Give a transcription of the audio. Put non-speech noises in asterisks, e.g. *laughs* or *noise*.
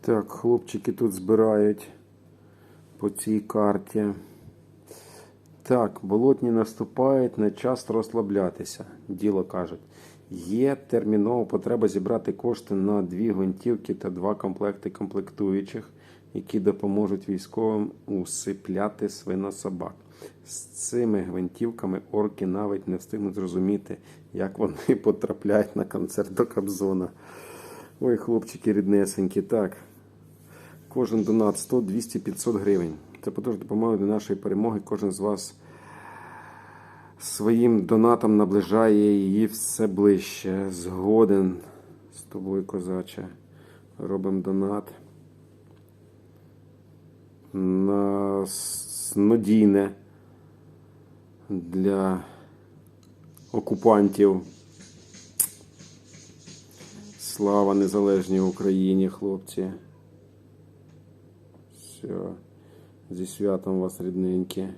Так, хлопчики тут збирають по цій карті. Так, болотні наступають, не час розслаблятися. Діло кажуть. Є термінова потреба зібрати кошти на дві гвинтівки та два комплекти комплектуючих, які допоможуть військовим усипляти свинособак. З цими гвинтівками орки навіть не встигнуть зрозуміти, як вони *laughs* потрапляють на концерт до Кобзона. Ой, хлопчики ріднесенькі, так. Кожен донат 100, 200, 500 гривень. Це потужна допомога до нашої перемоги. Кожен з вас своїм донатом наближає її все ближче. Згоден з тобою, козаче. Робимо донат на снодійне для окупантів. Слава незалежній Україні, хлопці. Все. Зі святом вас, рідненькі.